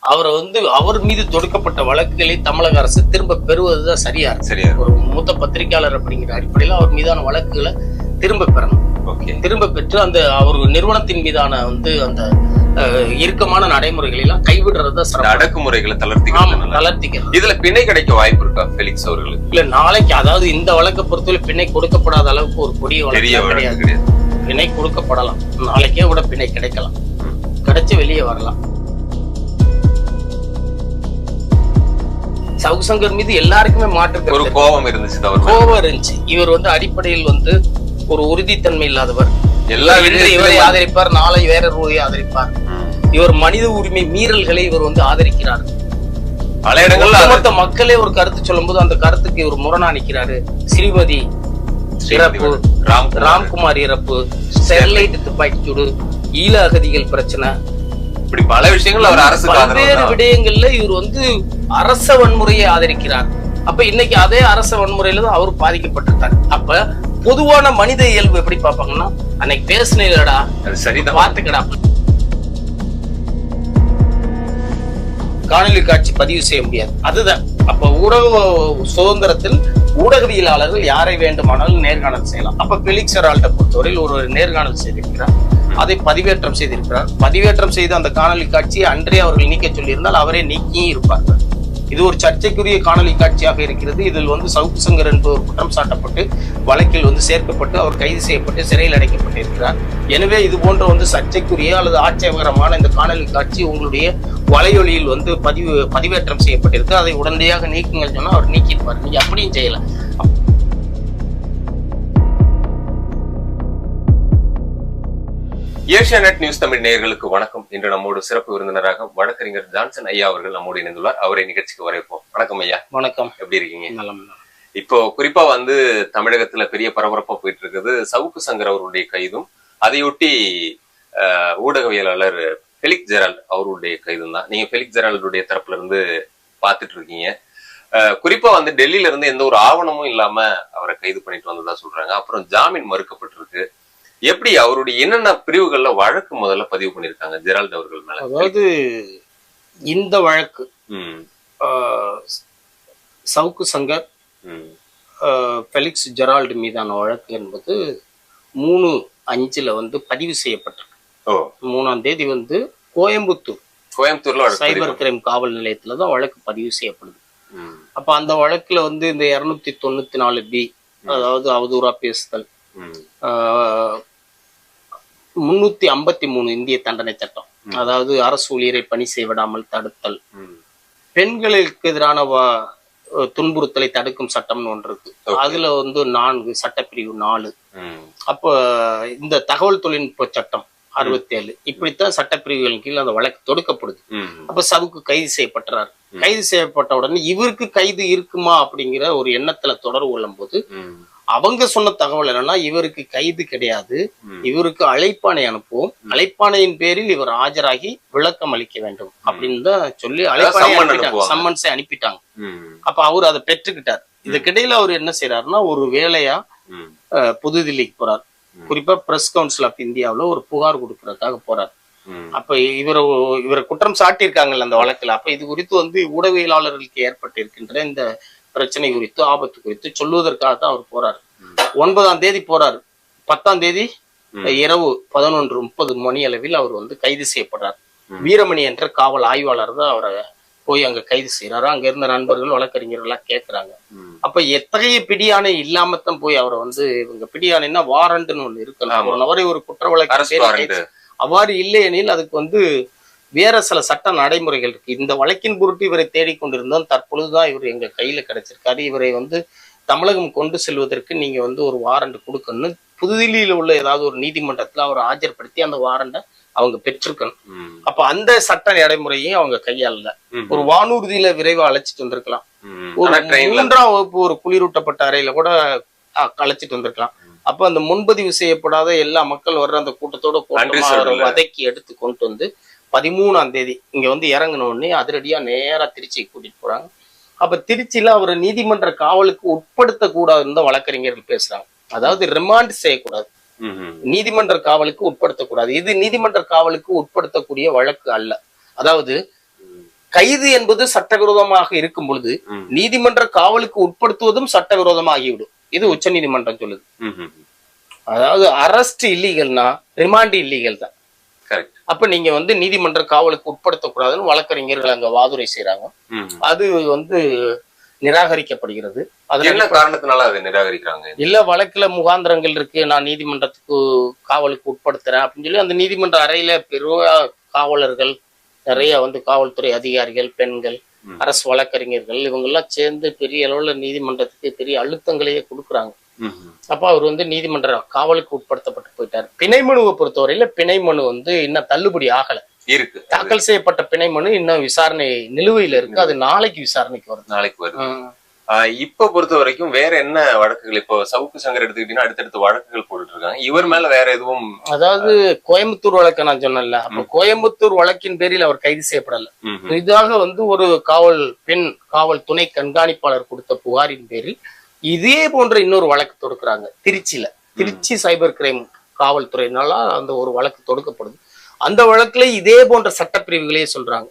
அவரை வந்து அவர் மீது தொடுக்கப்பட்ட வழக்குகளை தமிழக அரசு திரும்ப பெறுவதுதான் சரியா சரியா ஒரு மூத்த பத்திரிகையாளர் அப்படிங்கிற அடிப்படையில் அவர் மீதான வழக்குகளை திரும்ப பெறணும். ஓகே. திரும்ப பெற்று அந்த அவர் நிறுவனத்தின் மீதான வந்து அந்த இறுக்கமான நடைமுறைகளை எல்லாம் கைவிடுறது அடக்குமுறைகளை தளர்த்தி தளர்த்திக்கிறது. இதுல பிணை கிடைக்க வாய்ப்பு இருக்கா ஃபெலிக்ஸ் அவர்களுக்கு? இல்ல நாளைக்கு அதாவது இந்த வழக்கை பொறுத்தவரை பிணை கொடுக்கப்படாத அளவுக்கு ஒரு கொடிய வழக்கு கிடையாது. பிணை கொடுக்கப்படலாம். நாளைக்கே கூட பிணை கிடைக்கலாம். கிடைச்சு வெளியே வரலாம். சவுக்கு சங்கர் மீது எல்லாருக்குமே மாற்று ஒரு கோபம் இருந்துச்சு. கோபம் இருந்துச்சு. இவர் வந்து அடிப்படையில் வந்து ஒரு உறுதித்தன்மை இல்லாதவர். எல்லா இவரை ஆதரிப்பார் நாளை வேற ஒருவரை ஆதரிப்பார். இவர் மனித உரிமை மீறல்களை இவர் வந்து ஆதரிக்கிறார். பல இடங்கள்ல ஒட்டுமொத்த மக்களே ஒரு கருத்து சொல்லும்போது அந்த கருத்துக்கு இவர் முரணா நிக்கிறாரு. ஸ்ரீமதி இறப்பு ராம் ராம்குமார். இறப்பு ஸ்டெர்லைட் துப்பாக்கிச்சூடு ஈழ அகதிகள் பிரச்சனை இப்படி பல விஷயங்கள் அவர் அரசுக்கு பல்வேறு. விடயங்கள்ல இவர் வந்து அரச வன்முறையை ஆதரிக்கிறார். அப்ப இன்னைக்கு அதே அரச வன்முறையில தான் அவர் பாதிக்கப்பட்டிருக்காரு. அப்ப பொதுவான மனித இயல்பு எப்படி பார்ப்பாங்கன்னா அன்னைக்கு பேசுனீங்கடா அது சரிதான். பாத்துக்கடா காணொலி காட்சி பதிவு செய்ய முடியாது. அதுதான். அப்ப ஊடக சுதந்திரத்தில் ஊடகவியலாளர்கள் யாரை வேண்டுமானாலும் நேர்காணல் செய்யலாம். அப்ப பெலிக்ஸ் ஹெரால்டை பொறுத்தவரையில் ஒரு நேர்காணல் செய்திருக்கிறார். அதை பதிவேற்றம் செய்திருக்கிறார். பதிவேற்றம் செய்த அந்த காணொலி காட்சியை அன்றே அவர்கள் நீக்க சொல்லியிருந்தால் அவரே நீக்கியும் இருப்பார்கள் இது ஒரு சர்ச்சைக்குரிய காணொலி காட்சியாக இருக்கிறது. இதில் வந்து சவுக்கு சங்கர் என்பவர் குற்றம் சாட்டப்பட்டு வழக்கில் வந்து சேர்க்கப்பட்டு அவர் கைது செய்யப்பட்டு சிறையில் அடைக்கப்பட்டிருக்கிறார். எனவே இது போன்ற வந்து சர்ச்சைக்குரிய அல்லது ஆட்சேபகரமான இந்த காணொலி காட்சி உங்களுடைய வலையொலியில் வந்து பதிவு பதிவேற்றம் செய்யப்பட்டிருக்கு. அதை உடனடியாக நீக்குங்கள் சொன்னால் அவர் நீக்கியிருப்பார். நீங்கள் அப்படியும் செய்யலாம். ஏஷியா நெட் நியூஸ் தமிழ் நேயர்களுக்கு வணக்கம். இன்று நம்மோடு சிறப்பு விருந்தினராக வழக்கறிஞர் ஜான்சன் ஐயா அவர்கள் நம்மோடு இணைந்துள்ளார். அவரை நிகழ்ச்சிக்கு வரவேற்போம். வணக்கம் ஐயா. வணக்கம். எப்படி இருக்கீங்க? இப்போ குறிப்பா வந்து தமிழகத்துல பெரிய பரபரப்பா போயிட்டு இருக்குது சவுக்கு சங்கர் அவருடைய கைதும் அதையொட்டி ஊடகவியலாளர் ஃபெலிக் ஜெரால்ட் அவருடைய கைதும் தான். நீங்க ஃபெலிக் ஜெரால்டுடைய தரப்புல இருந்து பார்த்துட்டு இருக்கீங்க குறிப்பா வந்து டெல்லியில இருந்து எந்த ஒரு ஆவணமும் இல்லாம அவரை கைது பண்ணிட்டு வந்ததா சொல்றாங்க. அப்புறம் ஜாமீன் மறுக்கப்பட்டிருக்கு. எப்படி அவருடைய என்னென்ன பிரிவுகள்ல வழக்கு முதல்ல பதிவு பண்ணிருக்காங்க ஜெரால்ட் அவர்கள் மேல? அதாவது இந்த வழக்கு சவுக்கு சங்கர் ஃபெலிக்ஸ் ஜெரால்டு மீதான வழக்கு என்பது மூணு அஞ்சுல வந்து பதிவு செய்யப்பட்டிருக்கு. மூணாம் தேதி வந்து கோயம்புத்தூர் கோயம்புத்தூர்ல சைபர் கிரைம் காவல் நிலையத்துல தான் வழக்கு பதிவு செய்யப்படுது. அப்ப அந்த வழக்குல வந்து இந்த இருநூத்தி தொண்ணூத்தி நாலு பி அதாவது அவதூறா பேசுதல் முன்னூத்தி ஐம்பத்தி மூணு இந்திய தண்டனை சட்டம். அதாவது அரசு ஊழியரை பணி செய்ய விடாமல் தடுத்தல் பெண்களுக்கு எதிரான துன்புறுத்தலை தடுக்கும் சட்டம்னு ஒன்று இருக்கு. அதுல வந்து நான்கு சட்டப்பிரிவு நாலு. அப்ப இந்த தகவல் தொழில்நுட்ப சட்டம் அறுபத்தி ஏழு இப்படித்தான் சட்டப்பிரிவுகளின் கீழ் அந்த வழக்கு தொடுக்கப்படுது. அப்ப சவுக்கு கைது செய்யப்பட்டுறாரு. கைது செய்யப்பட்ட உடனே இவருக்கு கைது இருக்குமா அப்படிங்கிற ஒரு எண்ணத்துல தொடர்பு கொள்ளும் போது அவங்க சொன்ன தகவல் என்னன்னா இவருக்கு கைது கிடையாது. இவருக்கு அழைப்பாணை அனுப்புவோம். அழைப்பாணையின் பேரில் இவர் ஆஜராகி விளக்கம் அளிக்க வேண்டும் அப்படின்னு தான் சொல்லி அனுப்புவாங்க. சம்மன்ஸை அனுப்பிட்டாங்க. அப்ப அவர் அதை பெற்றுக்கிட்டார். இதுக்கிடையில அவர் என்ன செய்யறாருன்னா ஒரு வேலையா புதுதில்லிக்கு போறார். குறிப்பா பிரஸ் கவுன்சில் ஆஃப் இந்தியாவுல ஒரு புகார் கொடுக்கறதுக்காக போறார். அப்ப இவர் இவரை குற்றம் சாட்டியிருக்காங்கல்ல அந்த வழக்குல. அப்ப இது குறித்து வந்து ஊடகவியலாளர்களுக்கு ஏற்பட்டிருக்கின்ற இந்த பிரச்சனை குறித்து ஆபத்து குறித்து சொல்லுவதற்காக தான் அவர் போறாரு ஒன்பதாம் தேதி போறாரு பத்தாம் தேதி. இரவு பதினொன்று முப்பது மணி அளவில் அவர் வந்து கைது செய்யப்படுறார். வீரமணி என்ற காவல் ஆய்வாளர் தான் அவரை போய் அங்க கைது செய்யறாரு அங்க இருந்த நண்பர்கள் வழக்கறிஞர்கள் எல்லாம் கேக்குறாங்க ம். அப்ப எத்தகைய பிடியாணை இல்லாமத்தான் போய் அவரை வந்து இவங்க பிடியாணைன்னா வாரண்ட்னு ஒண்ணு இருக்கணும் ஆமா. ஒரு நபரை ஒரு குற்ற வழக்கு அவ்வாறு இல்லையெனில் அதுக்கு வந்து வேற சில சட்ட நடைமுறைகள் இருக்கு. இந்த வழக்கின் பொருட்டு இவரை தேடிக்கொண்டிருந்தோம். தற்பொழுதுதான் இவர் எங்க கையில கிடைச்சிருக்காரு. இவரை வந்து தமிழகம் கொண்டு செல்வதற்கு நீங்க வந்து ஒரு வாரண்ட் கொடுக்கணும்னு புதுதில்லியில உள்ள ஏதாவது ஒரு நீதிமன்றத்துல அவரை ஆஜர்படுத்தி அந்த வாரண்டை அவங்க பெற்றிருக்கணும். அப்ப அந்த சட்ட நடைமுறையும் அவங்க கையாளல. ஒரு வானூர்தியில விரைவா அழைச்சிட்டு வந்திருக்கலாம். ஒரு மூன்றாம் வகுப்பு ஒரு குளிரூட்டப்பட்ட அறையில கூட அழைச்சிட்டு வந்திருக்கலாம். அப்ப அந்த முன்பதிவு செய்யப்படாத எல்லா மக்கள் வர்ற அந்த கூட்டத்தோட. வதக்கி எடுத்து கொண்டு வந்து பதிமூணாம் தேதி இங்க வந்து இறங்கின உடனே அதிரடியா நேரா திருச்சி கூட்டிட்டு போறாங்க. அப்ப திருச்சியில அவர் நீதிமன்ற காவலுக்கு உட்படுத்த கூடாதுன்னு தான் வழக்கறிஞர்கள் பேசுறாங்க. அதாவது ரிமாண்ட் செய்யக்கூடாது. நீதிமன்ற காவலுக்கு உட்படுத்தக்கூடாது. இது நீதிமன்ற காவலுக்கு உட்படுத்தக்கூடிய வழக்கு அல்ல. அதாவது கைது என்பது சட்டவிரோதமாக இருக்கும் பொழுது. நீதிமன்ற காவலுக்கு உட்படுத்துவதும் சட்டவிரோதமாகிவிடும். இது உச்சநீதிமன்றம் சொல்லுது. ம், ம், ம். அதாவது அரஸ்ட் இல்லீகல்னா ரிமாண்ட் இல்லீகல் தான். அப்ப நீங்க வந்து நீதிமன்ற காவலுக்கு உட்படுத்தக்கூடாதுன்னு வழக்கறிஞர்கள் அங்க வாதுரை செய்றாங்க ம். அது வந்து நிராகரிக்கப்படுகிறது அதுல என்ன காரணத்தினால அதை நிராகரிக்கிறாங்க இல்ல வழக்குல முகாந்திரங்கள் இருக்கு நான் நீதிமன்றத்துக்கு காவலுக்கு உட்படுத்துறேன் அப்படின்னு சொல்லி அந்த நீதிமன்ற அறையில பெரிய காவலர்கள் நிறைய வந்து காவல்துறை அதிகாரிகள் பெண்கள். அரசு வழக்கறிஞர்கள் இவங்க எல்லாம் சேர்ந்து பெரிய அளவுல நீதிமன்றத்துக்கு பெரிய அழுத்தங்களையே கொடுக்குறாங்க. அப்ப அவர் வந்து நீதிமன்ற காவலுக்கு உட்படுத்தப்பட்டு போயிட்டார். பிணை மனுவை பொறுத்தவரையில பிணை மனு வந்து இன்னும் தள்ளுபடி ஆகல. இருக்கு. தாக்கல் செய்யப்பட்ட பிணை மனு இன்னும் விசாரணை நிலுவையில இருக்கு. அது நாளைக்கு விசாரணைக்கு வருது நாளைக்கு வருது ம். ஆஹ் இப்ப பொறுத்த வரைக்கும் வேற என்ன வழக்குகள்? இப்போ சவுக்கு சங்கர் எடுத்துக்கிட்டீங்கன்னா அடுத்தடுத்து வழக்குகள் போட்டுட்டு இருக்காங்க. இவர் மேல வேற எதுவும் அதாவது கோயம்புத்தூர் வழக்கு நான் சொன்னேன்ல. அப்ப கோயம்புத்தூர் வழக்கின் பேரில் அவர் கைது செய்யப்படல. புதிதாக வந்து ஒரு காவல் பெண் காவல் துணை கண்காணிப்பாளர் கொடுத்த புகாரின் பேரில் இதே போன்ற இன்னொரு வழக்கு தொடுக்கிறாங்க. திருச்சியில. திருச்சி சைபர் கிரைம் காவல்துறையினால அந்த ஒரு வழக்கு தொடுக்கப்படுது. அந்த வழக்குல இதே போன்ற சட்டப்பிரிவுகளே சொல்றாங்க.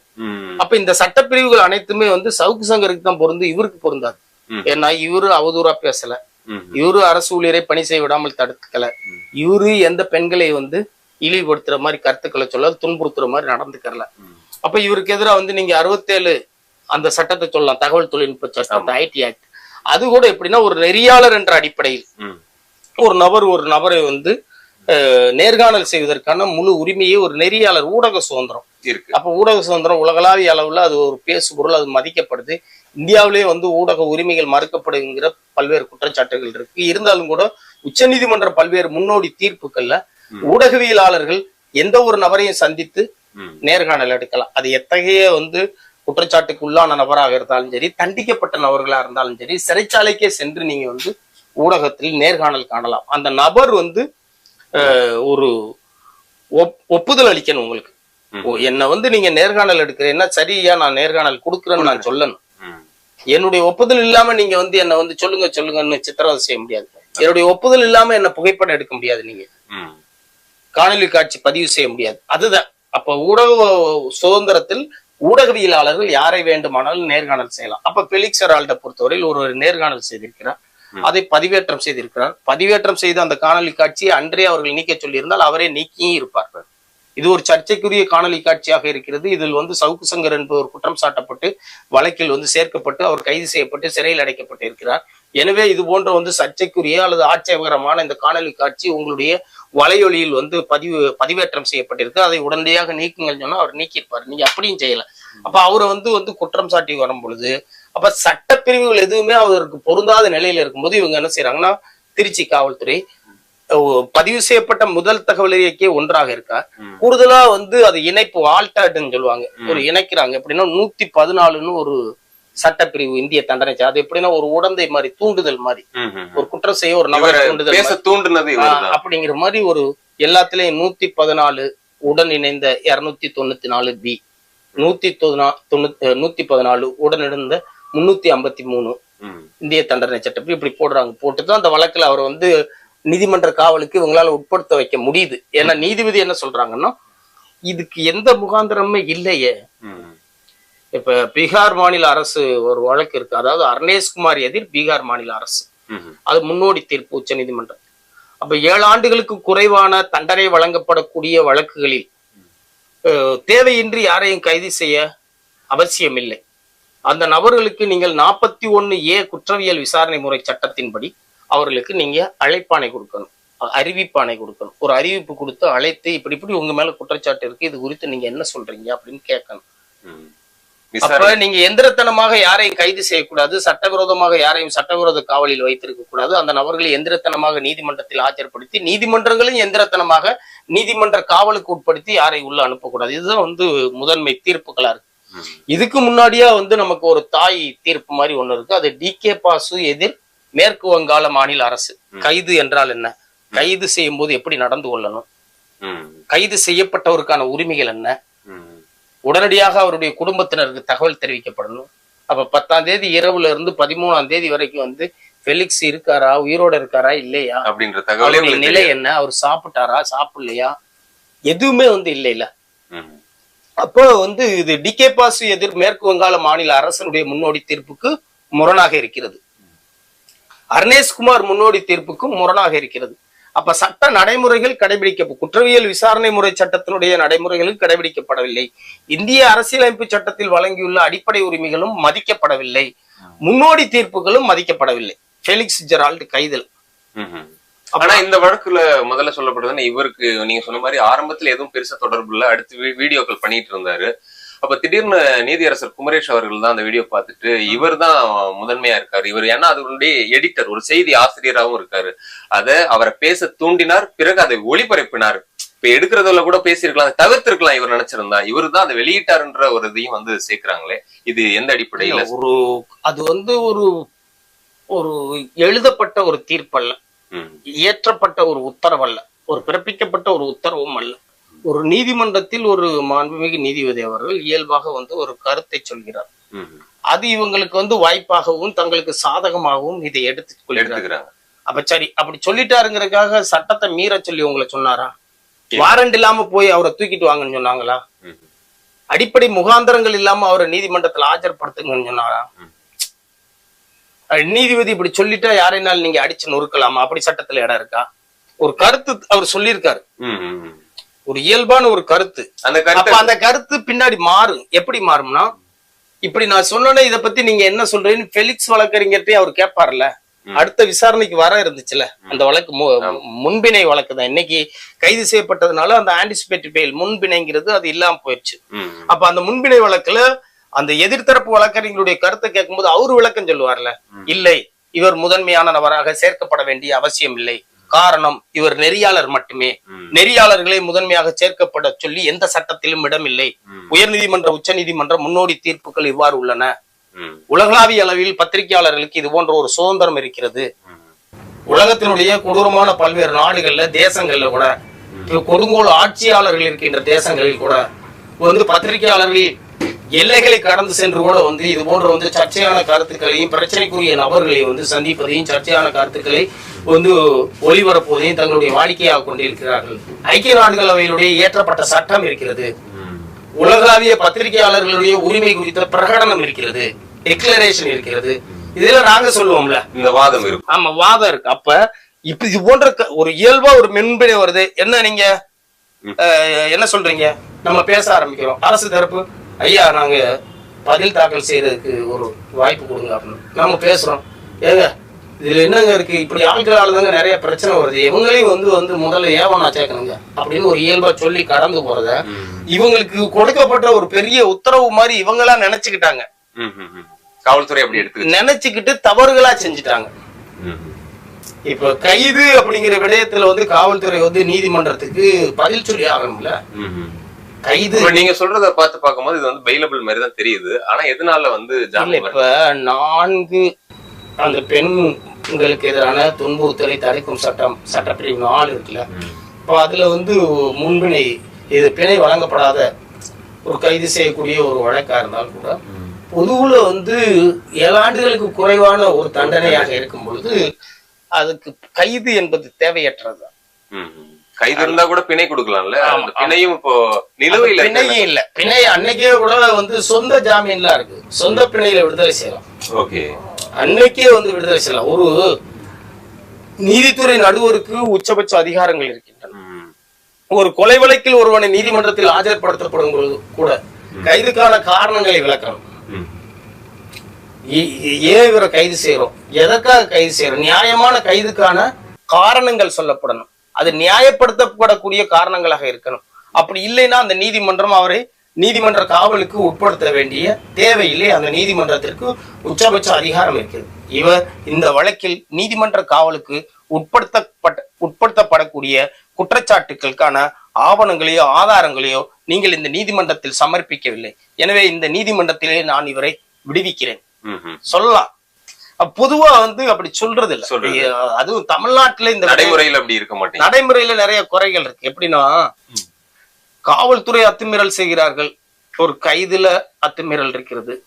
அப்ப இந்த சட்டப்பிரிவுகள் அனைத்துமே வந்து சவுக்கு சங்கருக்கு தான் பொருந்து இவருக்கு பொருந்தாது. ஏன்னா இவரு அவதூறா பேசல. இவரு அரசு ஊழியரை பணி செய்ய விடாமல் தடுக்கல. இவரு எந்த பெண்களை வந்து இழிவுபடுத்துற மாதிரி கருத்துக்களை சொல்ல துன்புறுத்துற மாதிரி நடந்துக்கறல. ம். அப்ப இவருக்கு எதிராக வந்து நீங்க அறுபத்தேழு அந்த சட்டத்தை சொல்லலாம். தகவல் தொழில்நுட்ப சட்டத்தை ஐடி ஆக்ட் அது கூட எப்படின்னா ஒரு நெறியாளர் என்ற அடிப்படையில். ஒரு நபர் ஒரு நபரை வந்து நேர்காணல் செய்வதற்கான முழு உரிமையை ஒரு நெறியாளர் ஊடக சுதந்திரம். இருக்கு. அப்ப ஊடக சுதந்திரம் உலகளாவிய அளவுல அது ஒரு பேசு பொருள் அது மதிக்கப்படுது. இந்தியாவிலேயே வந்து ஊடக உரிமைகள் மறுக்கப்படுங்கிற பல்வேறு குற்றச்சாட்டுகள் இருக்கு. இருந்தாலும் கூட உச்சநீதிமன்ற பல்வேறு முன்னோடி தீர்ப்புகள்ல. ஊடகவியலாளர்கள் எந்த ஒரு நபரையும் சந்தித்து நேர்காணல் எடுக்கலாம். அது எத்தகைய வந்து குற்றச்சாட்டுக்கு உள்ளான நபராக இருந்தாலும் சரி தண்டிக்கப்பட்ட நபர்களா இருந்தாலும் சரி சிறைச்சாலைக்கே சென்று நீங்க வந்து ஊடகத்தில் நேர்காணல் காணலாம். அந்த நபர் வந்து ஒரு ஒப்- ஒப்புதல் அளிக்கணும் உங்களுக்கு. என்னை வந்து நீங்க நேர்காணல் எடுக்கிறேன்னா சரியா நான் நேர்காணல் கொடுக்குறேன்னு நான் சொல்லணும். என்னுடைய ஒப்புதல் இல்லாம நீங்க வந்து என்ன வந்து சொல்லுங்க சொல்லுங்கன்னு சித்திரவதை செய்ய முடியாது. என்னுடைய ஒப்புதல் இல்லாம என்ன புகைப்படம் எடுக்க முடியாது நீங்க. காணொலி காட்சி பதிவு செய்ய முடியாது. அதுதான். அப்ப ஊடக சுதந்திரத்தில் ஊடகவியலாளர்கள் யாரை வேண்டுமானாலும் நேர்காணல் செய்யலாம். அப்ப பெலிக்ஸ் ஹெரால்டை பொறுத்தவரையில் ஒரு நேர்காணல் செய்திருக்கிறார். அதை பதிவேற்றம் செய்திருக்கிறார். பதிவேற்றம் செய்த அந்த காணொலி காட்சியை அன்றே அவர்கள் நீக்க சொல்லியிருந்தால் அவரே நீக்கியும் இருப்பார்கள் இது ஒரு சர்ச்சைக்குரிய காணொலி காட்சியாக இருக்கிறது. இதில் வந்து சவுக்கு சங்கர் என்பவர் குற்றம் சாட்டப்பட்டு வழக்கில் வந்து சேர்க்கப்பட்டு அவர் கைது செய்யப்பட்டு சிறையில் அடைக்கப்பட்டு இருக்கிறார் எனவே இது போன்ற வந்து சர்ச்சைக்குரிய அல்லது ஆட்சேபகரமான இந்த காணொலி காட்சி உங்களுடைய வலையொலியில் வந்து பதிவு பதிவேற்றம் செய்யப்பட்டிருக்கு. அதை உடனடியாக நீக்குங்கள் சொன்னா அவர் நீக்கியிருப்பார். நீங்க அப்படியும் செய்யல அப்ப அவரை வந்து வந்து குற்றம் சாட்டி வரும் பொழுது அப்ப சட்டப்பிரிவுகள் எதுவுமே அவருக்கு பொருந்தாத நிலையில இருக்கும்போது இவங்க என்ன செய்யறாங்கன்னா திருச்சி காவல்துறை பதிவு செய்யப்பட்ட முதல் தகவல் ஒன்றாக இருக்கா. கூடுதலா வந்து அது இணைப்பு ஆல்டர்ட்னு சொல்லுவாங்க. ஒரு இணைக்கிறாங்க. எப்படின்னா நூத்தி பதினாலுன்னு ஒரு சட்டப்பிரிவு இந்திய தண்டனை. அது எப்படின்னா ஒரு உடந்தை மாதிரி தூண்டுதல் மாதிரி. ஒரு குற்றம் செய்ய ஒரு நபரை தூண்டுதல். தூண்டுனது அப்படிங்கிற மாதிரி ஒரு எல்லாத்துலயும் நூத்தி பதினாலு உடன் இணைந்த இருநூத்தி தொண்ணூத்தி நாலு பி நூத்தி தொண்ணூ- தொண்ணூத்தி நூத்தி பதினாலு உடன் இணைந்த முன்னூத்தி ஐம்பத்தி மூணு. இந்திய தண்டனை சட்டம் இப்படி போடுறாங்க போட்டு தான் அந்த வழக்குல அவர் வந்து நீதிமன்ற காவலுக்கு இவங்களால உட்படுத்த வைக்க முடியுது ஏன்னா நீதிபதி என்ன சொல்றாங்கன்னா இதுக்கு எந்த முகாந்திரமே இல்லையே. இப்ப பீகார் மாநில அரசு ஒரு வழக்கு இருக்கு. அதாவது அர்னேஷ்குமார் எதிர் பீகார் மாநில அரசு. அது முன்னோடி தீர்ப்பு உச்ச நீதிமன்றம் அப்ப ஏழு ஆண்டுகளுக்கு குறைவான தண்டனை வழங்கப்படக்கூடிய வழக்குகளில் தேவையின்றி யாரையும் கைது செய்ய அவசியமில்லை. அந்த நபர்களுக்கு நீங்கள் நாற்பத்தி ஒன்னு ஏ குற்றவியல் விசாரணை முறை சட்டத்தின்படி அவர்களுக்கு நீங்க அழைப்பாணை கொடுக்கணும். அ- அறிவிப்பாணை கொடுக்கணும். ஒரு அறிவிப்பு கொடுத்து அழைத்து இப்படி இப்படி உங்க மேல குற்றச்சாட்டு இருக்கு இது குறித்து நீங்க என்ன சொல்றீங்க அப்படின்னு கேட்கணும். அப்ப நீங்க எந்திரத்தனமாக யாரையும் கைது செய்யக்கூடாது சட்டவிரோதமாக யாரையும் சட்டவிரோத காவலில் வைத்திருக்க கூடாது. அந்த நபர்களை எந்திரத்தனமாக நீதிமன்றத்தில் ஆஜர்படுத்தி நீதிமன்றங்களையும் எந்திரத்தனமாக நீதிமன்ற காவலுக்கு உட்படுத்தி யாரை உள்ள அனுப்பக்கூடாது. இதுதான் வந்து முதன்மை தீர்ப்புகளா இருக்கு. இதுக்கு முன்னாடியே வந்து நமக்கு ஒரு தாய் தீர்ப்பு மாதிரி ஒண்ணு இருக்கு. அது டி கே பாசு எதிர் மேற்கு வங்காள மாநில அரசு. கைது என்றால் என்ன? கைது செய்யும் போது எப்படி நடந்து கொள்ளணும். கைது செய்யப்பட்டவருக்கான உரிமைகள் என்ன. உடனடியாக அவருடைய குடும்பத்தினருக்கு தகவல் தெரிவிக்கப்படணும். அப்ப பத்தாம் தேதி இரவுல இருந்து பதிமூணாம் தேதி வரைக்கும் வந்து ஃபெலிக்ஸ் இருக்காரா? உயிரோட இருக்காரா? இல்லையா? அப்படின்ற தகவலே நிலை. என்ன? அவர் சாப்பிட்டாரா? சாப்பிடலையா? எதுவுமே வந்து இல்லை இல்ல. ம். அப்போ வந்து இது டிகே பாசு எதிர் மேற்கு வங்காள மாநில அரசனுடைய முன்னோடி தீர்ப்புக்கு முரணாக இருக்கிறது. அர்னேஷ்குமார் முன்னோடி தீர்ப்புக்கும் முரணாக இருக்கிறது. அப்ப சட்ட நடைமுறைகள் கடைபிடிக்க குற்றவியல் விசாரணை முறை சட்டத்தினுடைய நடைமுறைகளும் கடைபிடிக்கப்படவில்லை. இந்திய அரசியலமைப்பு சட்டத்தில் வழங்கியுள்ள அடிப்படை உரிமைகளும் மதிக்கப்படவில்லை. முன்னோடி தீர்ப்புகளும் மதிக்கப்படவில்லை. ஃபெலிக்ஸ் ஜெரால்டு கைதல் ஆனா இந்த வழக்குல முதல்ல சொல்லப்படுதுன்னா இவருக்கு நீங்க சொன்ன மாதிரி ஆரம்பத்துல எதுவும் பெருசா தொடர்பு இல்ல. அடுத்து வீடியோக்கள் பண்ணிட்டு இருந்தாரு. அப்ப திடீர்னு நீதியரசர் குமரேஷ் அவர்கள் தான் அந்த வீடியோ பார்த்துட்டு இவர் தான் முதன்மையா இருக்காரு. இவர் ஏன்னா அதனுடைய எடிட்டர் ஒரு செய்தி ஆசிரியராகவும் இருக்காரு. அத அவரை பேச தூண்டினார் பிறகு அதை ஒளிபரப்பினார். இப்ப எடுக்கிறதுல கூட பேசியிருக்கலாம் தவிர்த்திருக்கலாம் இவர் நினைச்சிருந்தா. இவர் தான் அதை வெளியிட்டாருன்ற ஒரு இதையும் வந்து சேர்க்கிறாங்களே. இது எந்த அடிப்படையில? ஒரு அது வந்து ஒரு ஒரு எழுதப்பட்ட ஒரு தீர்ப்பல்ல. இயற்றப்பட்ட ஒரு உத்தரவல்ல. ஒரு பிறப்பிக்கப்பட்ட ஒரு உத்தரவும் அல்ல. ஒரு நீதிமன்றத்தில் ஒரு மாண்புமிகு நீதிபதி அவர்கள் இயல்பாக வந்து ஒரு கருத்தை சொல்கிறார். அது இவங்களுக்கு வந்து வாய்ப்பாகவும் தங்களுக்கு சாதகமாகவும் இதை கொள்கிறார். எடுத்துக்கிறாங்க. அப்ப சரி அப்படி சொல்லிட்டாருங்கிறதுக்காக சட்டத்தை மீற சொல்லி உங்களை சொன்னாரா? வாரண்ட் இல்லாம போய் அவரை தூக்கிட்டு வாங்கன்னு சொன்னாங்களா? அடிப்படை முகாந்தரங்கள் இல்லாம அவரை நீதிமன்றத்துல ஆஜர்படுத்துங்கன்னு சொன்னாரா? நீதிபதி இப்படி சொல்லிட்டா யாரைனாலும் நீங்க அடிச்சு நொறுக்கலாமா? அப்படி சட்டத்துல இடம் இருக்கா? ஒரு கருத்து அவர் சொல்லியிருக்காரு. ஒரு இயல்பான ஒரு கருத்து. அந்த அப்ப கருத்தை அந்த கருத்து பின்னாடி மாறும். எப்படி மாறும்னா இப்படி நான் சொன்னேனே இத பத்தி நீங்க என்ன சொல்றீங்கன்னு ஃபெலிக்ஸ் வழக்கறிஞர்கிட்டயே அவர் கேட்பார்ல. அடுத்த விசாரணைக்கு வர இருந்துச்சுல. அந்த வழக்கு முன்பினை வழக்கு தான். இன்னைக்கு கைது செய்யப்பட்டதுனால அந்த ஆன்டிசிபேட்டரி பெயில் முன்பிணைங்கிறது அது இல்லாம போயிடுச்சு. அப்ப அந்த முன்பினை வழக்குல அந்த எதிர்த்தரப்பு வழக்கறிஞருடைய கருத்தை கேட்கும்போது அவரு விளக்கம் சொல்லுவார்ல. இல்லை இவர் முதன்மையான நபராக சேர்க்கப்பட வேண்டிய அவசியம் இல்லை. காரணம் இவர் நெறியாளர் மட்டுமே. நெறியாளர்களை முதன்மையாக சேர்க்கப்பட சொல்லி எந்த சட்டத்திலும் இடமில்லை. உயர்நீதிமன்ற உச்சநீதிமன்ற முன்னோடி தீர்ப்புகள் இவ்வாறு உள்ளன உலகளாவிய அளவில் பத்திரிகையாளர்களுக்கு இது போன்ற ஒரு சுதந்திரம் இருக்கிறது. உலகத்தினுடைய கொடூரமான பல்வேறு நாடுகள்ல தேசங்கள்ல கூட கொடுங்கோல் ஆட்சியாளர்கள் இருக்கின்ற தேசங்களில் கூட வந்து பத்திரிகையாளர்கள் எல்லைகளை கடந்து சென்று கூட வந்து இது போன்ற வந்து சர்ச்சையான கருத்துக்களையும் பிரச்சனைக்குரிய நபர்களையும் வந்து சந்திப்பதையும் சர்ச்சையான கருத்துக்களை வந்து ஒளிபரப்புவதையும் தங்களுடைய வாடிக்கையாக கொண்டிருக்கிறார்கள். ஐக்கிய நாடுகள் அவையினுடைய இயற்றப்பட்ட சட்டம் இருக்கிறது. உலகளாவிய பத்திரிகையாளர்களுடைய உரிமை குறித்த பிரகடனம் இருக்கிறது. டிக்ளரேஷன் இருக்கிறது. இதுல நாங்க சொல்லுவோம்ல. இந்த வாதம் இருக்கும் ஆமா வாதம் இருக்கு. அப்ப இப்ப இது போன்ற ஒரு இயல்பா ஒரு மென்பினை வருது. என்ன நீங்க? என்ன சொல்றீங்க? நம்ம பேச ஆரம்பிக்கிறோம். அரசு தரப்பு? ஐயா நாங்க பதில் தாக்கல் செய்யறதுக்கு ஒரு வாய்ப்பு கொடுங்க அப்படின்னு நம்ம பேசுறோம். ஏங்க இதுல என்னங்க இருக்கு? இப்படி ஆட்களால தாங்க நிறைய பிரச்சனை வருது. இவங்களையும் வந்து வந்து முதல்ல ஏவனா சேர்க்கணுங்க அப்படின்னு ஒரு இயல்பா சொல்லி கடந்து போறத. இவங்களுக்கு கொடுக்கப்பட்ட ஒரு பெரிய உத்தரவு மாதிரி இவங்களா நினைச்சுக்கிட்டாங்க. காவல்துறை அப்படி எடுத்து நினைச்சுக்கிட்டு தவறுகளா செஞ்சுட்டாங்க. இப்ப கைது அப்படிங்கிற விடயத்துல வந்து காவல்துறை வந்து நீதிமன்றத்துக்கு பதில் சொல்லி ஆகணும்ல. கைது நீங்க சொல்றத பார்த்து பார்க்கும்போது இது வந்து பெயிலபிள் மாதிரி தான் தெரியுது ஆனா எதனால வந்து இப்ப நான்கு அந்த பெண்களுக்கு எதிரான துன்புறுத்தலை தடுக்கும் சட்டம் சட்டப்பிரிவு நாலு இருக்குல்ல இப்போ அதுல வந்து முன்பிணை இது பிணை வழங்கப்படாத ஒரு கைது செய்யக்கூடிய ஒரு வழக்கா இருந்தாலும் கூட. பொதுவுல வந்து ஏழு ஆண்டுகளுக்கு குறைவான ஒரு தண்டனையாக இருக்கும் பொழுது அதுக்கு கைது என்பது தேவையற்றது. கைது இருந்தா கூட பிணை கொடுக்கலாம்ல? பிணையும் இப்போ நிலுவையில் பிணையே இல்ல. பிணை அன்னைக்கே கூட வந்து சொந்த ஜாமீன்லாம் இருக்கு. சொந்த பிணையில விடுதலை செய்யலாம். ஓகே. அன்னைக்கே வந்து விடுதலை செய்யலாம். ஒரு நீதித்துறை நடுவருக்கு உச்சபட்ச அதிகாரங்கள் இருக்கின்றன. ஒரு கொலை வழக்கில் ஒருவனை நீதிமன்றத்தில் ஆஜர்படுத்தப்படும் பொழுது கூட கைதுக்கான காரணங்களை விளக்கணும். ஏன் இவரை கைது செய்யறோம். எதற்காக கைது செய்யறோம்? நியாயமான கைதுக்கான காரணங்கள் சொல்லப்படணும். அது நியாயப்படுத்தப்படக்கூடிய காரணங்களாக இருக்கணும். அப்படி இல்லைன்னா அந்த நீதிமன்றம் அவரை நீதிமன்ற காவலுக்கு உட்படுத்த வேண்டிய தேவையில்லை. அந்த நீதிமன்றத்திற்கு உச்சபட்ச அதிகாரம் இருக்கிறது. இவர் இந்த வழக்கில் நீதிமன்ற காவலுக்கு உட்படுத்தப்பட்ட உட்படுத்தப்படக்கூடிய குற்றச்சாட்டுகளுக்கான ஆவணங்களையோ ஆதாரங்களையோ நீங்கள் இந்த நீதிமன்றத்தில் சமர்ப்பிக்கவில்லை. எனவே இந்த நீதிமன்றத்திலே நான் இவரை விடுவிக்கிறேன். சொல்லலாம். பொதுவா வந்து அப்படி சொல்றது இல்ல அதுவும் தமிழ்நாட்டுல இந்த நடைமுறையில் அப்படி இருக்க மாட்டேங்குது. நடைமுறையில நிறைய குறைகள் இருக்கு. எப்படின்னா காவல்துறை அத்துமீறல் செய்கிறார்கள். ஒரு கைதுல அத்துமீறல் இருக்கிறது.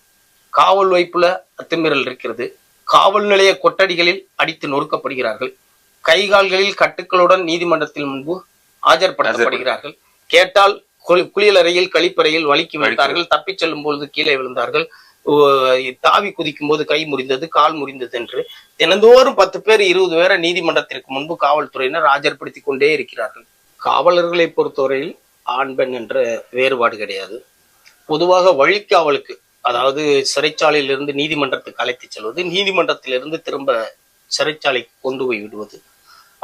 காவல் வைப்புல அத்துமீறல் இருக்கிறது. காவல் நிலைய கொட்டடிகளில் அடித்து நொறுக்கப்படுகிறார்கள். கை கால்களில் கட்டுக்களுடன் நீதிமன்றத்தில் முன்பு ஆஜர்படுத்தப்படுகிறார்கள். கேட்டால் குளி- குளியலறையில் கழிப்பறையில் வலிக்கு விழுந்தார்கள் தப்பிச் செல்லும் பொழுது கீழே விழுந்தார்கள். தாவி குதிக்கும் போது கை முறிந்தது கால் முறிந்தது என்று தினந்தோறும் பத்து பேர் இருபது பேரை நீதிமன்றத்திற்கு முன்பு காவல்துறையினர் ஆஜர்படுத்திக் கொண்டே இருக்கிறார்கள். காவலர்களை பொறுத்தவரையில் ஆண் பெண் என்ற வேறுபாடு கிடையாது. பொதுவாக வழிக்காவலுக்கு அதாவது சிறைச்சாலையிலிருந்து நீதிமன்றத்துக்கு அழைத்து செல்வது நீதிமன்றத்திலிருந்து திரும்ப சிறைச்சாலைக்கு கொண்டு போய் விடுவது.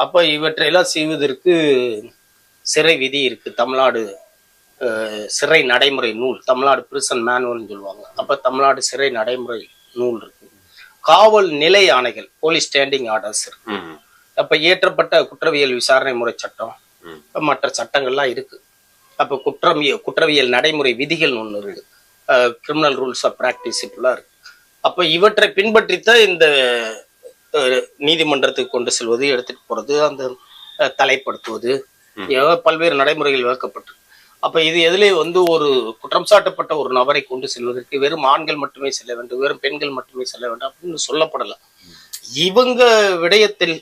அப்ப இவற்றையெல்லாம் செய்வதற்கு சிறை விதி இருக்கு தமிழ்நாடு சிறை நடைமுறை நூல் தமிழ்நாடு பிரிசன் மேனுவல்னு சொல்லுவாங்க. அப்ப தமிழ்நாடு சிறை நடைமுறை நூல் இருக்கு. காவல் நிலை ஆணைகள் போலீஸ் ஸ்டாண்டிங் ஆர்டர்ஸ் இருக்கு. அப்ப இயற்றப்பட்ட குற்றவியல் விசாரணை முறை சட்டம். மற்ற சட்டங்கள்லாம் இருக்கு. அப்ப குற்றம் குற்றவியல் நடைமுறை விதிகள் ஒன்று இருக்கு. கிரிமினல் ரூல்ஸ் ஆஃப் பிராக்டிஸ் இப்படிலாம் இருக்கு. அப்ப இவற்றை பின்பற்றித்தான் இந்த நீதிமன்றத்துக்கு கொண்டு செல்வது எடுத்துட்டு போறது அந்த தலைப்படுத்துவது பல்வேறு நடைமுறைகள் விளக்கப்பட்டு அப்ப இது எதிலே வந்து ஒரு குற்றம் சாட்டப்பட்ட ஒரு நபரை கொண்டு செல்வதற்கு வெறும் ஆண்கள் மட்டுமே செல்ல வேண்டும் வெறும் பெண்கள் மட்டுமே செல்ல வேண்டும் அப்படின்னு சொல்லப்படல. இவங்க விடயத்தில்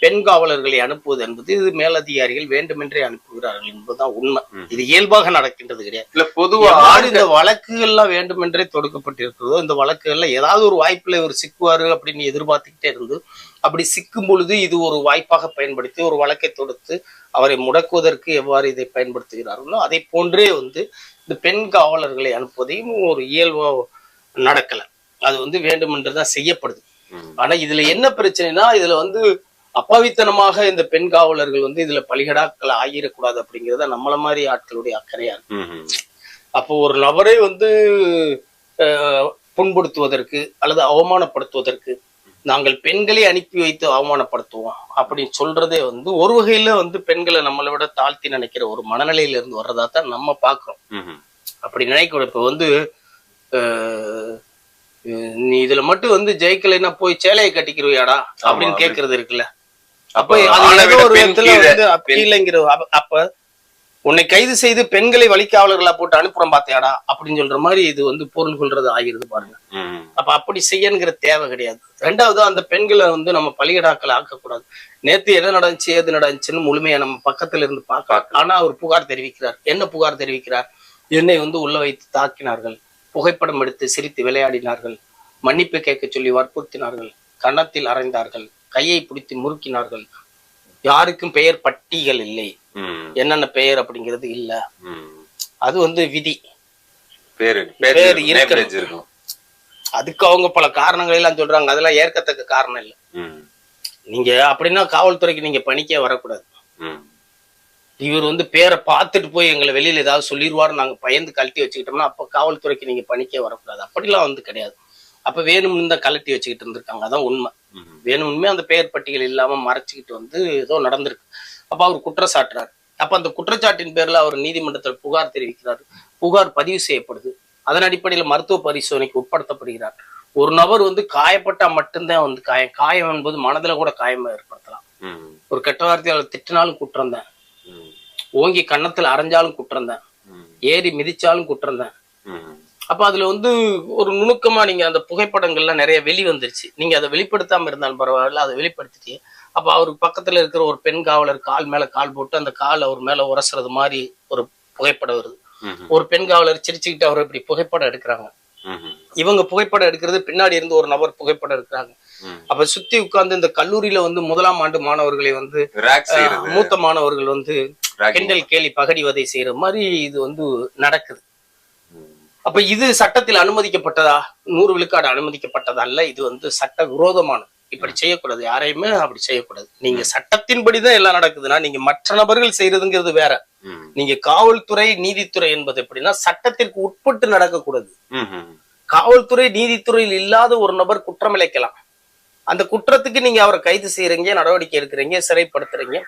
பெண் காவலர்களை அனுப்புவது என்பது இது மேலதிகாரிகள் வேண்டுமென்றே அனுப்புகிறார்கள் என்பதுதான் உண்மை. இது இயல்பாக நடக்கின்றது கிடையாது. இல்ல பொதுவா யார் இந்த வழக்குகள்லாம் வேண்டுமென்றே தொடுக்கப்பட்டிருக்கிறதோ இந்த வழக்குகள்ல ஏதாவது ஒரு வாய்ப்புல இவர் சிக்குவாரு அப்படின்னு எதிர்பார்த்துக்கிட்டே இருந்து அப்படி சிக்கும் பொழுது இது ஒரு வாய்ப்பாக பயன்படுத்தி ஒரு வழக்கை தொடுத்து அவரை முடக்குவதற்கு எவ்வாறு இதை பயன்படுத்துகிறார்களோ அதை போன்றே வந்து இந்த பெண் காவலர்களை அனுப்புவதையும் ஒரு இயல்பா நடக்கல. அது வந்து வேண்டுமென்றுதான் செய்யப்படுது. ம், ஆனா இதுல என்ன பிரச்சனைனா இதுல வந்து அப்பாவித்தனமாக இந்த பெண் காவலர்கள் வந்து இதுல பலிகடாக்கள் ஆகிடக்கூடாது அப்படிங்கறத நம்மள மாதிரி ஆட்களுடைய அக்கறையா இருக்கு. அப்போ ஒரு நபரை வந்து புண்படுத்துவதற்கு அல்லது அவமானப்படுத்துவதற்கு நாங்கள் பெண்களை அனுப்பி வைத்து அவமானப்படுத்துவோம் அப்படின்னு சொல்றதே வந்து ஒரு வகையில வந்து பெண்களை நம்மளை விட தாழ்த்தி நினைக்கிற ஒரு மனநிலையில இருந்து வர்றதா தான் நம்ம பாக்குறோம். அப்படி நினைக்கூட இப்ப வந்து நீ இதுல மட்டும் வந்து ஜெயிக்கலைன்னா போய் சேலையை கட்டிக்கிருவியாடா அப்படின்னு அப்படி. கேக்குறது இருக்குல்ல அப்ப ஒரு. வந்து உன்னை கைது செய்து பெண்களை வழிக்காவலர்களா போட்டு அனுப்புறோம் பாத்தியாடா அப்படின்னு சொல்ற மாதிரி இது வந்து பொருள் கொள்றது ஆகிருது பாருங்க. அப்ப அப்படி செய்யணுங்கிற தேவை கிடையாது. ரெண்டாவது அந்த பெண்களை வந்து நம்ம பலிகடாக்கள் ஆக்கக்கூடாது. நேத்து என்ன நடந்துச்சு ஏது நடந்துச்சுன்னு முழுமையா நம்ம பக்கத்துல இருந்து பார்க்கலாம் பார்க்கலாம். ஆனா அவர் புகார் தெரிவிக்கிறார். என்ன புகார் தெரிவிக்கிறார்? என்னை வந்து உள்ள வைத்து தாக்கினார்கள். புகைப்படம் எடுத்து சிரித்து விளையாடினார்கள். மன்னிப்பு கேட்க சொல்லி வற்புறுத்தினார்கள். கன்னத்தில் அறைந்தார்கள் கையை பிடித்து முறுக்கினார்கள். யாருக்கும் பெயர் பட்டியல் இல்லை. என்னென்ன பெயர் அப்படிங்கிறது இல்ல. அது வந்து விதி. பேரு இருக்கும் அதுக்கு அவங்க பல காரணங்கள் எல்லாம் சொல்றாங்க. அதெல்லாம் ஏற்கத்தக்க காரணம் இல்லை. நீங்க அப்படின்னா காவல்துறைக்கு நீங்க பணிக்கே வரக்கூடாது. இவர் வந்து பேரை பார்த்துட்டு போய் எங்களை வெளியில ஏதாவது சொல்லிடுவாரு நாங்க பயந்து கழட்டி வச்சுக்கிட்டோம்னா அப்ப காவல்துறைக்கு நீங்க பணிக்கே வரக்கூடாது. அப்படிலாம் வந்து கிடையாது. அப்ப வேணும்னு தான் கழட்டி வச்சுக்கிட்டு இருந்திருக்காங்க. அதான் உண்மை. ம், வேணும்னே அந்த பெயர் பட்டியல் இல்லாம மறைச்சுக்கிட்டு வந்து ஏதோ நடந்திருக்கு. அப்ப அவர் குற்றம் சாட்டுறாரு அப்ப அந்த குற்றச்சாட்டின் பேர்ல அவர் நீதிமன்றத்தில் புகார் தெரிவிக்கிறார். புகார் பதிவு செய்யப்படுது. அதன் அடிப்படையில் மருத்துவ பரிசோதனைக்கு உட்படுத்தப்படுகிறார். ஒரு நபர் வந்து காயப்பட்டா மட்டும்தான் வந்து காயம். காயம் என்பது மனதுல கூட காயமா ஏற்படுத்தலாம். ஒரு கெட்ட வார்த்தையால் திட்டினாலும் குற்றம் தான் ஓங்கி கன்னத்துல அரைஞ்சாலும் குற்றம் தான் ஏறி மிதிச்சாலும் குற்றம் தான். அப்ப அதுல வந்து ஒரு நுணுக்கமா நீங்க அந்த புகைப்படங்கள்லாம் நிறைய வெளி வந்துருச்சு நீங்க அதை வெளிப்படுத்தாம இருந்தாலும் பரவாயில்ல அதை வெளிப்படுத்திட்டு அப்ப அவருக்கு பக்கத்துல இருக்கிற ஒரு பெண் காவலர் கால் மேல கால் போட்டு அந்த கால் அவர் மேல உரசுறது மாதிரி ஒரு புகைப்படம் வருது. ஒரு பெண் காவலர் சிரிச்சுக்கிட்டு அவர் இப்படி புகைப்படம் எடுக்கிறாங்க. இவங்க புகைப்படம் எடுக்கிறது பின்னாடி இருந்து ஒரு நபர் புகைப்படம் எடுக்கிறாங்க. அப்ப சுத்தி உட்கார்ந்து இந்த கல்லூரியில வந்து முதலாம் ஆண்டு மாணவர்களை வந்து மூத்த மாணவர்கள் வந்து. கிண்டல் கேலி பகடிவதை செய்யற மாதிரி இது வந்து நடக்குது. அப்ப இது சட்டத்தில் அனுமதிக்கப்பட்டதா? நூறு விழுக்காடு அனுமதிக்கப்பட்டதா அல்ல இது வந்து சட்ட விரோதமானது. இப்படி செய்யக்கூடாது. யாரையுமே அப்படி செய்யக்கூடாது. நீங்க சட்டத்தின்படிதான் எல்லாம் நடக்குதுன்னா நீங்க மற்ற நபர்கள் செய்யறதுங்கிறது வேற. நீங்க காவல்துறை நீதித்துறை என்பது எப்படின்னா சட்டத்திற்கு உட்பட்டு நடக்கக்கூடாது. காவல்துறை நீதித்துறையில் இல்லாத ஒரு நபர் குற்றம் இழைக்கலாம். அந்த குற்றத்துக்கு நீங்க அவரை கைது செய்யறீங்க நடவடிக்கை எடுக்கிறீங்க சிறைப்படுத்துறீங்க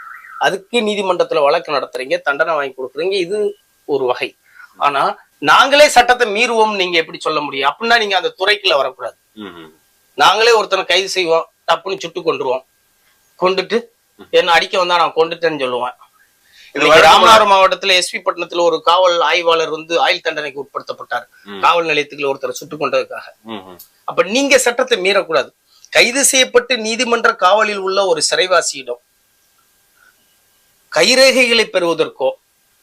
அதுக்கு நீதிமன்றத்துல வழக்கு நடத்துறீங்க தண்டனை வாங்கி கொடுக்குறீங்க இது ஒரு வகை. ஆனா நாங்களே சட்டத்தை மீறுவோம் நீங்க எப்படி சொல்ல முடியும்? அப்படின்னா நீங்க அந்த துறைக்குள்ள வரக்கூடாது. நாங்களே ஒருத்தனை கைது செய்வோம் டப்புன்னு சுட்டு கொண்டுருவோம் கொண்டுட்டு என்ன அடிக்க வந்தா நான் கொண்டுட்டேன்னு சொல்லுவேன். ராமநாதபுரம் மாவட்டத்துல எஸ்பி பட்டணத்துல ஒரு காவல் ஆய்வாளர் வந்து ஆயுள் தண்டனைக்கு உட்படுத்தப்பட்டார். காவல் நிலையத்துக்குள்ள ஒருத்தரை சுட்டு கொண்டதுக்காக. அப்ப நீங்க சட்டத்தை மீறக்கூடாது. கைது செய்யப்பட்டு நீதிமன்ற காவலில் உள்ள ஒரு சிறைவாசியிடம் கைரேகைகளை பெறுவதற்கோ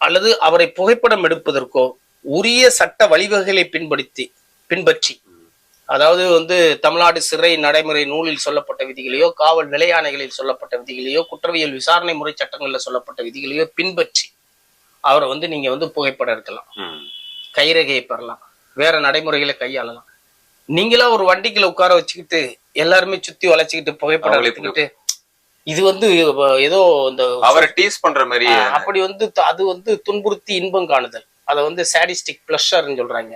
அல்லது அவரை புகைப்படம் எடுப்பதற்கோ உரிய சட்ட வழிவகைகளை பின்படுத்தி பின்பற்றி. அதாவது வந்து தமிழ்நாடு சிறை நடைமுறை நூலில் சொல்லப்பட்ட விதிகளையோ காவல் நிலையாணைகளில் சொல்லப்பட்ட விதிகளையோ குற்றவியல் விசாரணை முறை சட்டங்கள்ல சொல்லப்பட்ட விதிகளையோ பின்பற்றி அவரை வந்து நீங்க வந்து புகைப்படம் எடுக்கலாம். கைரேகையை பெறலாம். வேற நடைமுறைகளை கையாளலாம். நீங்களா ஒரு வண்டிக்குள்ள உட்கார வச்சுக்கிட்டு எல்லாருமே சுத்தி வளைச்சுக்கிட்டு புகைப்படம் எடுத்துக்கிட்டு இது வந்து ஏதோ இந்த அவரை டீஸ் பண்ற மாதிரி அப்படி வந்து அது வந்து துன்புறுத்தி இன்பம் காணுதல். அதை வந்து சாடிஸ்டிக் பிளஷர்னு சொல்றாங்க.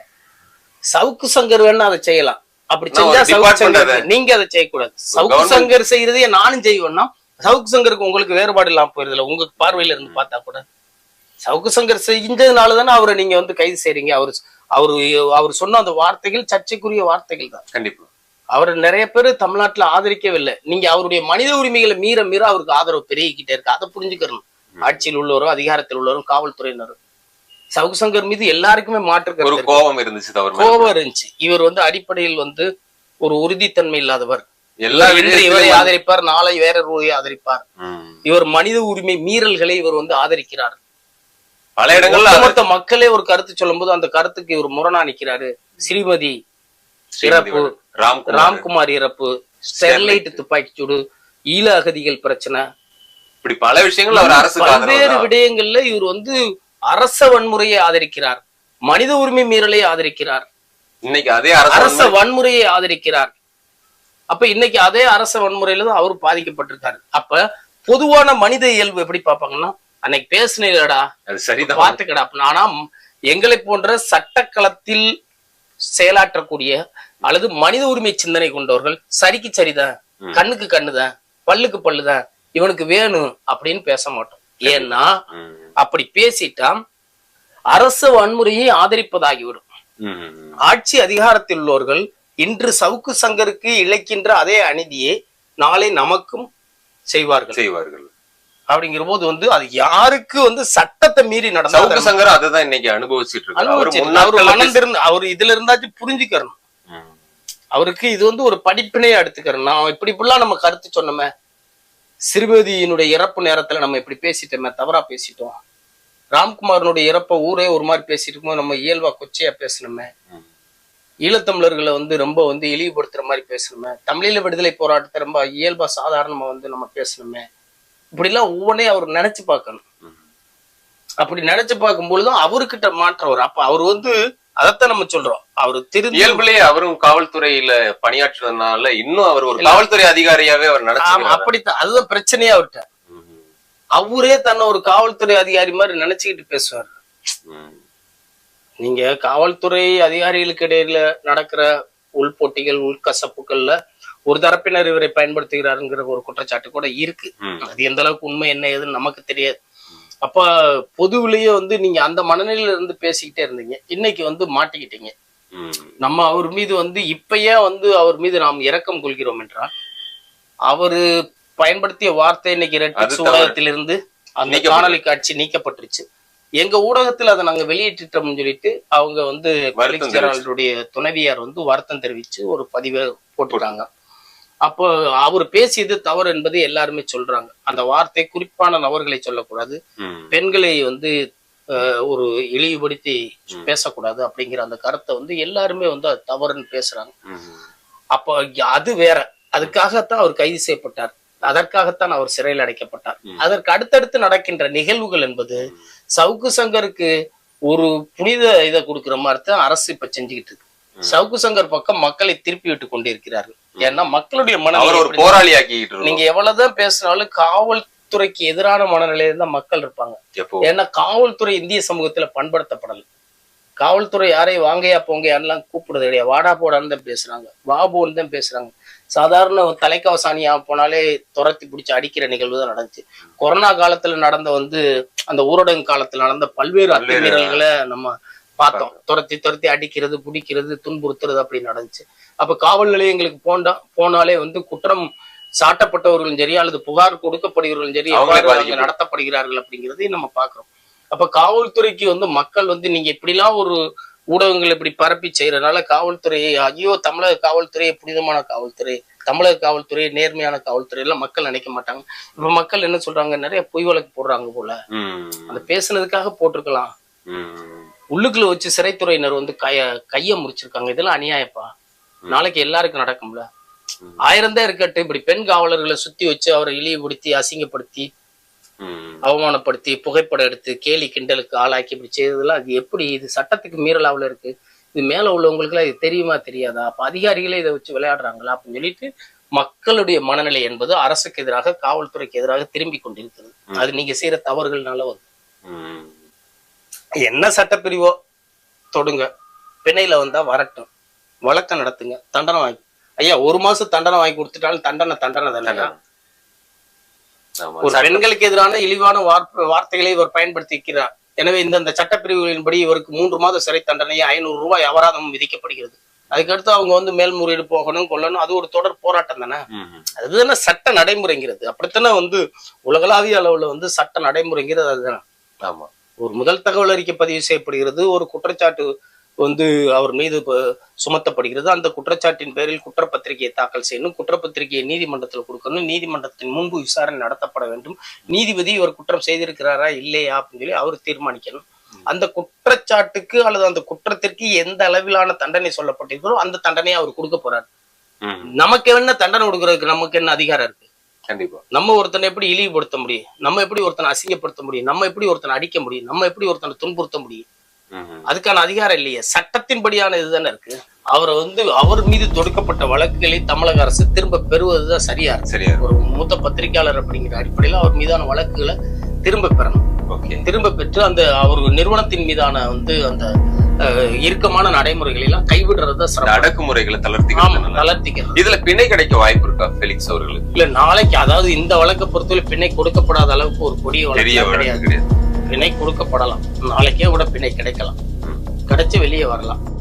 சவுக்கு சங்கர் வேணா அதை செய்யலாம். அப்படி செஞ்சா சவுக்கு சங்கர். நீங்க அதை செய்யக்கூடாது. சவுக்கு சங்கர் செய்யறதையே நானும் செய்வேன்னா சவுக்கு சங்கருக்கு உங்களுக்கு வேறுபாடு இல்லாம போயிருதுல உங்க பார்வையில இருந்து பார்த்தா கூட. சவுக்கு சங்கர் செஞ்சதுனால தானே அவரை நீங்க வந்து கைது செய்றீங்க. அவர் அவரு அவர் சொன்ன அந்த வார்த்தைகள் சர்ச்சைக்குரிய வார்த்தைகள் தான். கண்டிப்பா. அவர் நிறைய பேர் தமிழ்நாட்டுல ஆதரிக்கவில்லை. நீங்க அவருடைய மனித உரிமைகளை மீற மீற அவருக்கு ஆதரவு பெருகிக்கிட்டே இருக்கு. அதை புரிஞ்சுக்கணும். ஆட்சியில் உள்ளவரும் அதிகாரத்தில் உள்ளவரும் காவல்துறையினரும் சவுக்கு சங்கர் மீது எல்லாருக்குமே மாற்று ஒரு. கோபம் இருந்துச்சு. கோபம் இருந்துச்சு இவர் வந்து அடிப்படையில் வந்து ஒரு உறுதித்தன்மை இல்லாதவர் எல்லா இவரை ஆதரிப்பார் நாளை வேற ஒருவரை ஆதரிப்பார். இவர் மனித உரிமை மீறல்களை இவர் வந்து ஆதரிக்கிறார் பல இடங்கள்ல ஒட்டுமொத்த மக்களே ஒரு கருத்து சொல்லும்போது அந்த கருத்துக்கு இவர் முரணா நிக்கிறாரு ஸ்ரீமதி இறப்பு. ராம்குமார் இறப்பு ஸ்டெர்லைட் துப்பாக்கிச்சூடு ஈழ அகதிகள் பிரச்சனை இப்படி பல விஷயங்கள் அவர் அரசுக்கு பல்வேறு விடயங்கள்ல இவர் வந்து அரச வன்முறையை ஆதரிக்கிறார். மனித உரிமை மீறலை ஆதரிக்கிறார். இன்னைக்கு அதே அரசு வன்முறையை ஆதரிக்கிறார். அப்ப இன்னைக்கு அதே அரச வன்முறையில தான் அவர் பாதிக்கப்பட்டிருக்காரு. அப்ப பொதுவான மனித இயல்பு எப்படி பார்ப்பாங்கன்னா அன்னைக்கு பேசுனீங்கடா சரிதான். அப்படின்னு. ஆனா எங்களை போன்ற சட்டக்களத்தில் செயலாற்றக்கூடிய அல்லது மனித உரிமை சிந்தனை கொண்டவர்கள் சரிக்கு சரிதான். கண்ணுக்கு கண்ணுதான். பல்லுக்கு பல்லுதான். இவனுக்கு வேணும் அப்படின்னு பேச மாட்டோம். ஏன்னா. அப்படி பேசிட்டா அரச வன்முறையை ஆதரிப்பதாகிவிடும். ஆட்சி அதிகாரத்தில் உள்ளவர்கள் இன்று சவுக்கு சங்கருக்கு இழைக்கின்ற அதே அநீதியை நாளை நமக்கும் செய்வார்கள். செய்வார்கள். அப்படிங்கிற போது வந்து அது யாருக்கு வந்து சட்டத்தை மீறி நடந்தா சவுக்கு சங்கர் அதுதான் இன்னைக்கு அனுபவிச்சிட்டு இருக்காரு அவர் அவரு கலெக்டர் மனந்திருந்து அவர் இதுல இருந்தாச்சும் புரிஞ்சுக்கணும். அவருக்கு இது வந்து ஒரு படிப்பினையா எடுத்துக்கிறோம் நான் இப்படி இப்படிலாம் நம்ம கருத்து சொன்னோமே சிறுமதியினுடைய இறப்பு நேரத்துல நம்ம இப்படி பேசிட்டோமே தவறா பேசிட்டோம். ராம்குமாரனுடைய இறப்ப ஊரே ஒரு மாதிரி பேசிட்டு இருக்கும்போது நம்ம இயல்பா கொச்சையா பேசணுமே. ஈழத்தமிழர்களை வந்து ரொம்ப வந்து இழிவுபடுத்துற மாதிரி பேசணுமே. தமிழீழ விடுதலை போராட்டத்தை ரொம்ப இயல்பா சாதாரணமா வந்து நம்ம பேசணுமே. இப்படிலாம் ஒவ்வொன்றையும் அவர் நினைச்சு பார்க்கணும். அப்படி நினைச்சு பார்க்கும்பொழுதும் அவர்கிட்ட மாற்றம் வரும். அப்ப அவர் வந்து அதைத்தான் நம்ம சொல்றோம். அவர் திருந்து இயல்புலயே அவரும் காவல்துறையில பணியாற்றுறதுனால இன்னும் அவர் ஒரு காவல்துறை அதிகாரியாவே அவர் நினைச்சு அப்படித்தான். அதுதான் பிரச்சனையே அவர்கிட்ட. அவரே தன்னை ஒரு காவல்துறை அதிகாரி மாதிரி நினைச்சுக்கிட்டு பேசுவார். நீங்க காவல்துறை அதிகாரிகளுக்கு இடையில நடக்கிற உள்போட்டிகள் உள்கசப்புகள்ல ஒரு தரப்பினர் இவரை பயன்படுத்துகிறாருங்கிற ஒரு குற்றச்சாட்டு கூட இருக்கு. அது எந்த அளவுக்கு உண்மை என்ன ஏதுன்னு நமக்கு தெரியாது. அப்ப பொதுவிலேயே வந்து நீங்க அந்த மனநிலையில இருந்து பேசிக்கிட்டே இருந்தீங்க. இன்னைக்கு வந்து மாட்டிக்கிட்டீங்க. நம்ம அவர் மீது வந்து இப்பயே வந்து அவர் மீது நாம் இரக்கம் கொள்கிறோம் என்றால் அவரு பயன்படுத்திய வார்த்தை இன்னைக்கு. ஊடகத்திலிருந்து அந்த. காணொலி காட்சி நீக்கப்பட்டுருச்சு. எங்க ஊடகத்துல அதை நாங்க வெளியிட்டுட்டோம்னு சொல்லிட்டு அவங்க வந்து துணைவியார் வந்து வருத்தம் தெரிவிச்சு ஒரு பதிவை போட்டுட்டாங்க. அப்போ அவர் பேசியது தவறு என்பதை எல்லாருமே சொல்றாங்க. அந்த வார்த்தை குறிப்பான நபர்களை சொல்லக்கூடாது. பெண்களை வந்து ஒரு இழிவுபடுத்தி பேசக்கூடாது அப்படிங்கிற அந்த கருத்தை வந்து எல்லாருமே வந்து அது தவறுன்னு பேசுறாங்க. அப்போ அது வேற. அதுக்காகத்தான் அவர் கைது செய்யப்பட்டார். அதற்காகத்தான் அவர் சிறையில் அடைக்கப்பட்டார். அதற்கு அடுத்தடுத்து நடக்கின்ற நிகழ்வுகள் என்பது சவுக்கு சங்கருக்கு ஒரு புனித இதை கொடுக்கிற மாதிரி தான் அரசு இப்ப செஞ்சுக்கிட்டு இருக்கு. சவுக்கு சங்கர் பக்கம் மக்களை திருப்பி விட்டு கொண்டிருக்கிறார்கள். ஏன்னா மக்களுடைய மனநிலை ஒரு போராளி ஆக்கிட்டு நீங்க எவ்வளவுதான் பேசினாலும் காவல்துறைக்கு எதிரான மனநிலையில தான் மக்கள் இருப்பாங்க. ஏன்னா காவல்துறை இந்திய சமூகத்துல பண்படுத்தப்படல. காவல்துறை யாரையும் வாங்கயா போங்கயான்லாம் கூப்பிடுறது கிடையாது. வாடா போடான்னு தான் பேசுறாங்க. பாபுன்னு தான் பேசுறாங்க. சாதாரண தலைக்கவசானியா போனாலே துரத்தி பிடிச்சி அடிக்கிற நிகழ்வு தான் நடந்துச்சு. கொரோனா காலத்துல நடந்த வந்து அந்த ஊரடங்கு காலத்துல நடந்த பல்வேறு பல்வேறு- அத்துமீறல்களை நம்ம பார்த்தோம். துரத்தி துரத்தி அடிக்கிறது பிடிக்கிறது துன்புறுத்துறது அப்படி நடந்துச்சு. அப்ப காவல் நிலையங்களுக்கு போண்டா போனாலே வந்து குற்றம் சாட்டப்பட்டவர்களும் சரி அல்லது புகார் கொடுக்கப்படுகிறவர்களும் சரி எவ்வாறு. நடத்தப்படுகிறார்கள் அப்படிங்கிறதையும் நம்ம பாக்குறோம் அப்ப காவல்துறைக்கு வந்து மக்கள் வந்து நீங்க இப்படிலாம் ஒரு ஊடகங்கள் இப்படி பரப்பி செய்யறதுனால காவல்துறையை ஐயோ தமிழக காவல்துறை புனிதமான காவல்துறை தமிழக காவல்துறை நேர்மையான காவல்துறை எல்லாம் மக்கள் நினைக்க மாட்டாங்க. இப்ப மக்கள் என்ன சொல்றாங்க? நிறைய பொய் வழக்கு போடுறாங்க போல. அந்த பேசுனதுக்காக போட்டிருக்கலாம். உள்ளுக்குள்ள வச்சு சிறைத்துறையினர் வந்து கைய கைய முறிச்சிருக்காங்க. இதெல்லாம் அநியாயப்பா. நாளைக்கு எல்லாருக்கும் நடக்கும்ல. ம். ஆயிரம் தான் இருக்கட்டும். இப்படி பெண் காவலர்களை சுத்தி வச்சு அவரை இழிவுபடுத்தி அசிங்கப்படுத்தி. அவமானப்படுத்தி புகைப்படம் எடுத்து கேலி கிண்டலுக்கு ஆளாக்கி இப்படி செய்யறதுலாம் அது எப்படி? இது சட்டத்துக்கு மீறலாவில் இருக்கு. இது மேல உள்ளவங்களுக்குலாம் இது தெரியுமா தெரியாதா? அப்ப அதிகாரிகளே இதை வச்சு விளையாடுறாங்களா? அப்படின்னு சொல்லிட்டு மக்களுடைய மனநிலை என்பது அரசுக்கு எதிராக காவல்துறைக்கு எதிராக திரும்பி கொண்டிருக்கிறது. அது நீங்க செய்யற தவறுகள்னால வந்து. என்ன சட்டப்பிரிவோ? தொடுங்க. பிணையில வந்தா வரட்டும். வழக்கம் நடத்துங்க. தண்டனை வாங்கி ஐயா ஒரு மாசம் தண்டனை வாங்கி கொடுத்துட்டாலும் தண்டனை தண்டனை தானே. ஒரு பெண்களுக்கு எதிரான இழிவான வார்த்தைகளை இவர் பயன்படுத்திக்கிறார் எனவே இந்தந்த சட்டப்பிரிவுகளின்படி இவருக்கு மூன்று மாத சிறை தண்டனை ஐநூறு ரூபாய் அபராதம் விதிக்கப்படுகிறது. அதுக்கடுத்து அவங்க வந்து மேல்முறையீடு போகணும் கொள்ளணும் அது ஒரு தொடர் போராட்டம் தானே. அதுதானே சட்ட நடைமுறைங்கிறது. அப்படித்தானே வந்து உலகளாவிய அளவுல வந்து சட்ட நடைமுறைங்கிறது அதுதான்? ஆமா. ஒரு முதல் தகவல் அறிக்கை பதிவு செய்யப்படுகிறது. ஒரு குற்றச்சாட்டு வந்து அவர் மீது சுமத்தப்படுகிறது. அந்த குற்றச்சாட்டின் பேரில் குற்றப்பத்திரிகையை தாக்கல் செய்யணும். குற்றப்பத்திரிகையை நீதிமன்றத்தில் கொடுக்கணும். நீதிமன்றத்தின் முன்பு விசாரணை நடத்தப்பட வேண்டும். நீதிபதி இவர் குற்றம் செய்திருக்கிறாரா இல்லையா அப்படின்னு சொல்லி அவர் தீர்மானிக்கணும். அந்த குற்றச்சாட்டுக்கு அல்லது அந்த குற்றத்திற்கு எந்த அளவிலான தண்டனை சொல்லப்பட்டிருக்கிறோ அந்த தண்டனையை அவர் கொடுக்க போறாரு. நமக்கு என்ன தண்டனை கொடுக்கறதுக்கு நமக்கு என்ன அதிகாரம் இருக்கு? கண்டிப்பா. நம்ம ஒருத்தனை எப்படி இழிவுபடுத்த முடியும்? நம்ம எப்படி ஒருத்தனை அசிங்கப்படுத்த முடியும்? நம்ம எப்படி ஒருத்தனை அடிக்க முடியும்? நம்ம எப்படி ஒருத்தனை துன்புறுத்த முடியும். அதுக்கான அதிகாரம் இல்லையே. சட்டத்தின்படியான இதுதானே இருக்கு. அவரை வந்து அவர் மீது தொடுக்கப்பட்ட வழக்குகளை தமிழக அரசு திரும்ப பெறுவதுதான் சரியா இருக்கு. சரியா. ஒரு மூத்த பத்திரிகையாளர் அப்படிங்கிற அடிப்படையில் அவர் மீதான வழக்குகளை திரும்ப பெறணும். திரும்ப பெற்று அந்த அவர் நிறுவனத்தின் மீதான வந்து அந்த இறுக்கமான நடைமுறைகளை எல்லாம் கைவிடுறது அடக்குமுறைகளை தளர்த்திக்கிறது. தளர்த்திக்கிறது. இதுல பிணை கிடைக்க வாய்ப்பு இருக்கா பெலிக்ஸ் அவர்களுக்கு? இல்ல நாளைக்கு அதாவது இந்த வழக்கை பொறுத்தவரை பிணை கொடுக்கப்படாத அளவுக்கு ஒரு கொடிய வழக்கு கிடையாது. பிணை கொடுக்கப்படலாம். நாளைக்கே கூட பிணை கிடைக்கலாம். கிடைச்சு வெளியே வரலாம்.